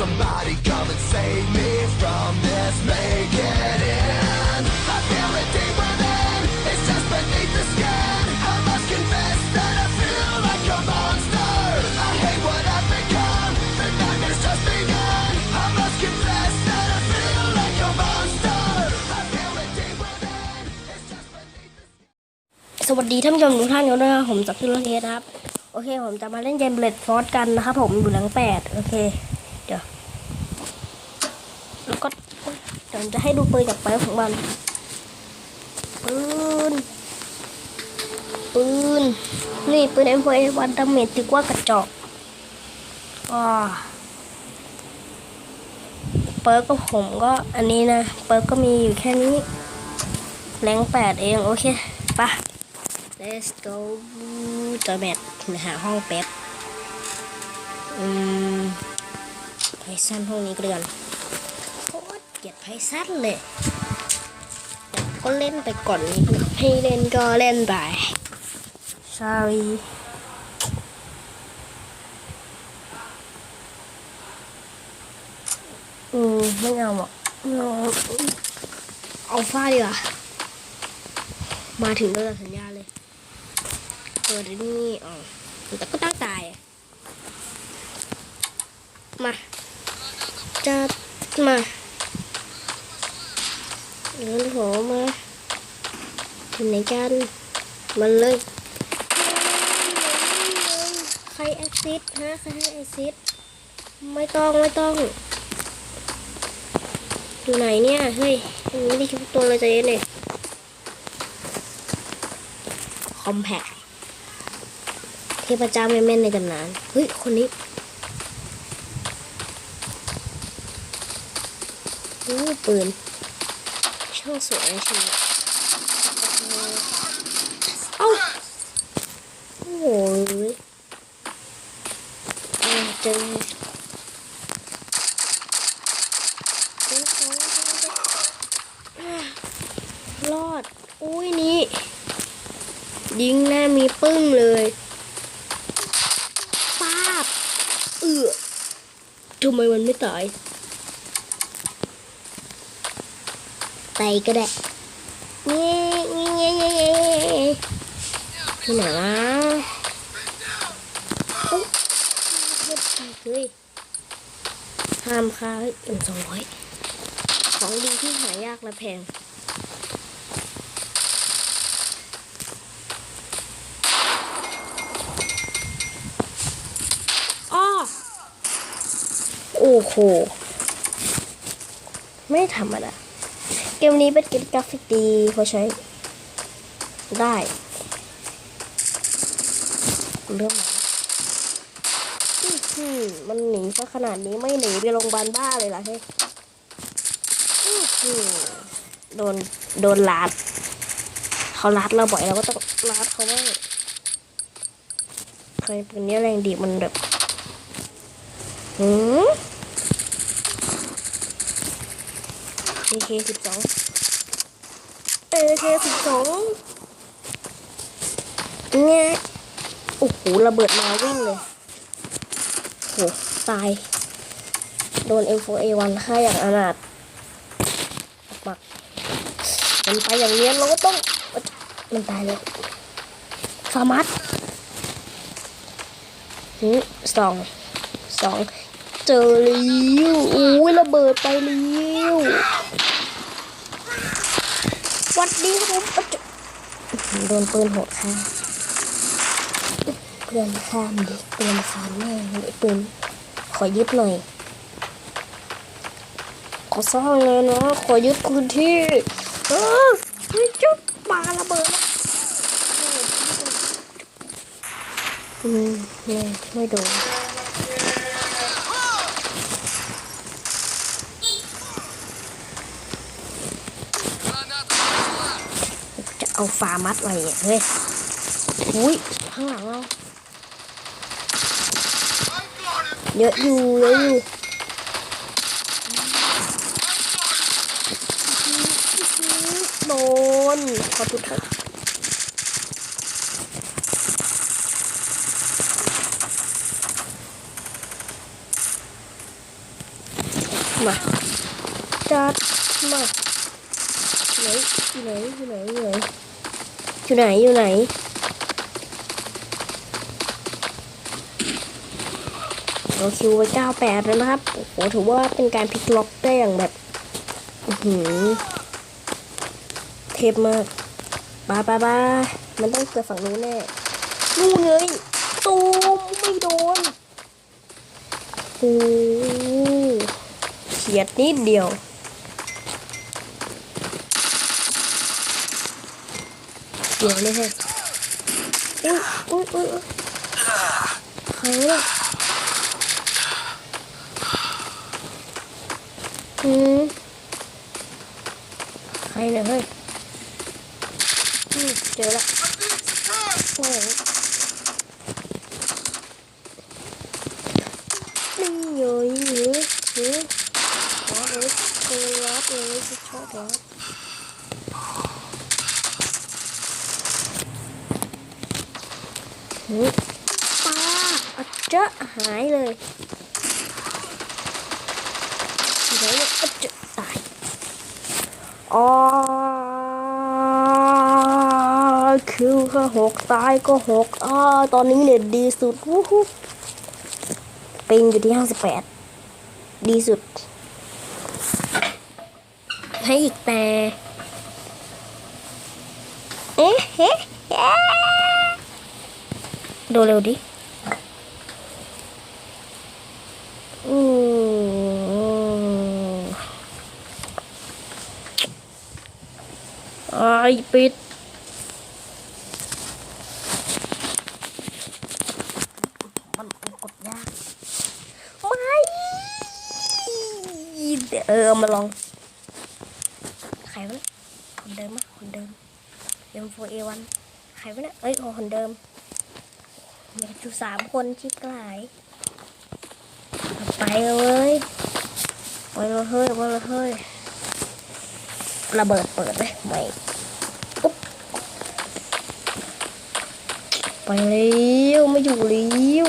somebody come and save me from this. Make it in. I feel it deep within. It's just beneath the skin. I must confess that I feel like a monster. I hate what I've become. The nightmare's just begun. I must confess that I feel like a monster. I feel it deep within. It's just beneath the skin. สวัสดีท่านผู้ชมทุกท่านกันด้วยนะครับผมจากที่โรงเรียนนะครับ โอเค ผมจะมาเล่นเกมเบลดฟอร์กันนะครับผมอยู่หลังแปดโอเค ดี๋ยวแล้วก็เดี๋ยวจะให้ดูปืนจากไปของมัน ปืน ปืน นี่ปืน M4 วันดาเมจถือว่ากระจอกว้าเปิร์กก็ผมก็อันนี้นะ เปิร์กก็มีอยู่แค่นี้ แรงแปดเอง โอเคปะ let's go จอยแมทหาห้องแป๊บอืม ซันห้องนี้ก็เดือนโคตรเกลียดไพซันเลยแต่ก็เล่นไปก่อนนิดหน่อยให้เล่นก็เล่นไป sorry อืมไม่เอาอะเอาเอาฟ้าดีกว่ามาถึงก็ตัดสัญญาเลยเปิดไอ้นี่อ๋อแต่ก็ตั้งตายอะมา จะมาเดินโหมาถึงไหนกันมันเลยใครแอซิดฮะใครให้แอซิดไม่ต้องไม่ต้องอยู่ไหนเนี่ยเฮ้ยยังไม่ได้คิดตัวเลยใจเย็นเลยคอมแพคเทพเจ้าแม่แม่นในตำนานเฮ้ยคนนี้ อ้ปืน ช่างสวยนะชีวิตเอ้าโอ้โหอ่าเจอจอของรอด อุ้ยนี่ ยิงแน่มีปึ้งเลยป้าบเอือทำไมมันไม่ตาย ตายก็ได้เงี้ยเงี้ยเงี้ยเงี้ยเงี้ยที่ไหนวะโอ๊ะเฮ้ยห้ามค้าเฮ้ยเป็นสองร้อยของดีที่หายากและแพงอ้อโอ้โห ไม่ธรรมดา เกมนี้เป็นเกมกราฟิกดีพอใช้ ได้เริ่อื้อหือมันหนีซะขนาดนี้ไม่หนีไปโรงพยาบาลบ้าเลยล่ะเฮ้ยโดน โดนลาด เขาลาดเราบ่อยเราก็ต้องลาดเขาบ้างใครปืนเนี้ยแรงดีมันแบบ หืม AK สิบสอง AK สิบสองเนี่ยโอ้โหระเบิดมาวิ่งเลยโหตาย โดน M4A1 ฆ่าอย่างอนาถปักมันไปอย่างเนี้ยเราก็ต้อง มันตายแล้วฟาร์มัสหืมสองสองเจอแล้วอุ้ยระเบิดไปแล้ว วัสดีครับผมโดนปืนโหดค่ะเพื่อนข้ามดิเพื่อนข้ามแม่ไอ้ปืนขอยึดหน่อย ขอสร้างเลยนะ ขอยึดพื้นที่ เออเฮ้ยจุ๊บปาระเบิดอืมไม่ไม่โดน เอาฟามัดอะไรเนี่ยเฮ้ยอุ้ยข้างหลังเราเยอะอยู่เยอะอยู่โดนขอทุกท่านมาจัดมาไหนอยู่ไหนอยู่ไหนอยู่ไหน อยู่ไหนอยู่ไหน เราคิวไปเก้าแปดแล้วนะครับ โอ้โหถือว่าเป็นการพลิกล็อกได้อย่างแบบอื้อหือเทปมากบ้าบ้าบ้ามันต้องเกิดฝั่งนู้นแน่นู่นเลยตูมไม่โดนโอ้เฉียดนิดเดียว เดี๋ยวเลยเฮ้ยอุ้ยอุ้ยอุ้ยอุ๊ยใครวะเนี่ยอืมใครเนี่ยเฮ้ยอืมเจอละโอ้โหนี่เย้ยเฮ้ยเฮ้ยร้อนเลยโอ้ร้อนเลยจะชอบร้อนเฮ้ย ปลาอะเจ๊ะหายเลยเนี่ยอะเจ๊ะตายอ๋อคิวแค่หกตายก็หกอ่าตอนนี้เน็ตดีสุดวู้ฮู้ปิงอยู่ที่ห้าสิบแปดดีสุด ให้อีกแต่ เอ๊ะเฮ้เอ๊ะ ดูเร็วดิอืมไอปิดมันกดยากไม่เดี๋ยวเออเอามาลองใครวะเนี่ยคนเดิมมะคนเดิม M4A1 ใครวะเนี่ยเอ้ยคนเดิม มีอยู่สามคนชิบหายไปเลยไปเลยเฮ้ยไปเลยเฮ้ยระเบิดเปิดเลยไม่ปุ๊บไปเร็วไม่อยู่เร็ว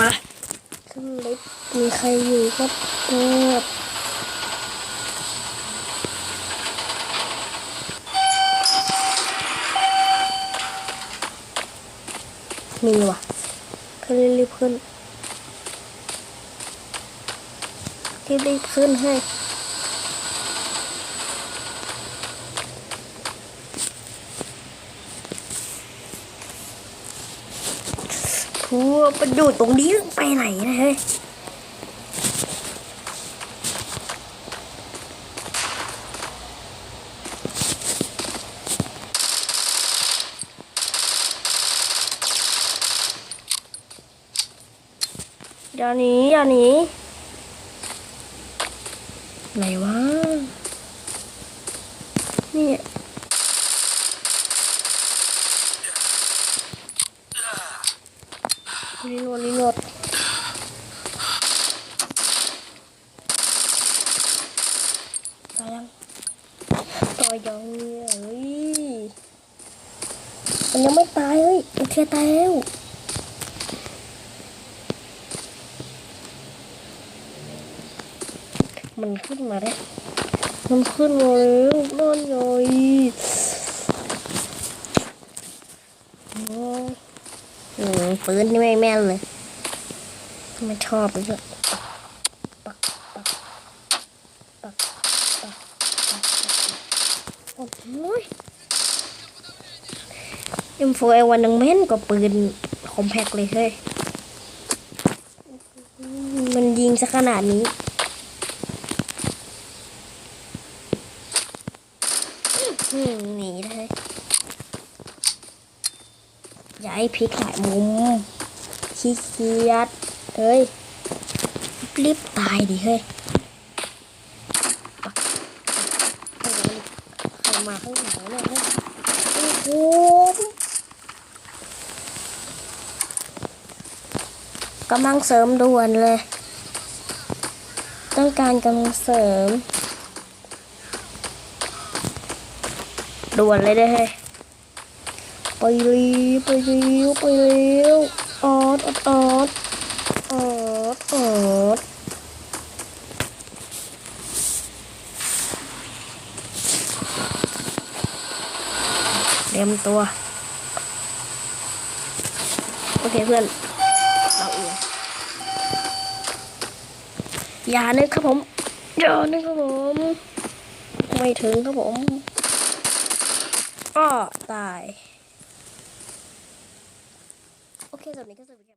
มาขึ้นลิฟต์มีใครอยู่ก็เปิดมีว่ะก็รีบขึ้นรีบขึ้นให้ ทัวร์ไปดูตรงนี้ไปไหนนะเฮ้ยอย่าหนีอย่าหนีไหนวะนี่ รีโหลดรีโหลดตายยังตายยังเนี่ยเฮ้ยมันยังไม่ตายเฮ้ยโอเคตายแล้วมันขึ้นมาแล้วมันขึ้นมาแล้วนั่นไงโอ้ อืมปืนนี่ไม่แม่นเลยไม่ชอบเลยปักปักปักปักปักโอ้ยเอ็มโฟเอวันนังแม่นกว่าปืนคอมแพกเลยเฮ้ยมันยิงซะขนาดนี้ อืมหนีเลยอย่า ให้พลิกหลายมุมขี้เกียจเฮ้ยรีบตายดิเฮ้ยใครมาข้างหลังเนี่ยเฮ้ยโอ้โหกำลังเสริมด่วนเลย ต้องการกำลังเสริมด่วนเลยได้เฮ้ย ไปเร็วไปเร็วไปเร็วออดออดออดออดออดเตรียมตัว โอเคเพื่อน เราเองอย่านึกครับผมอย่านึกครับผม ไม่ถึงครับผมอ้อตาย โอเค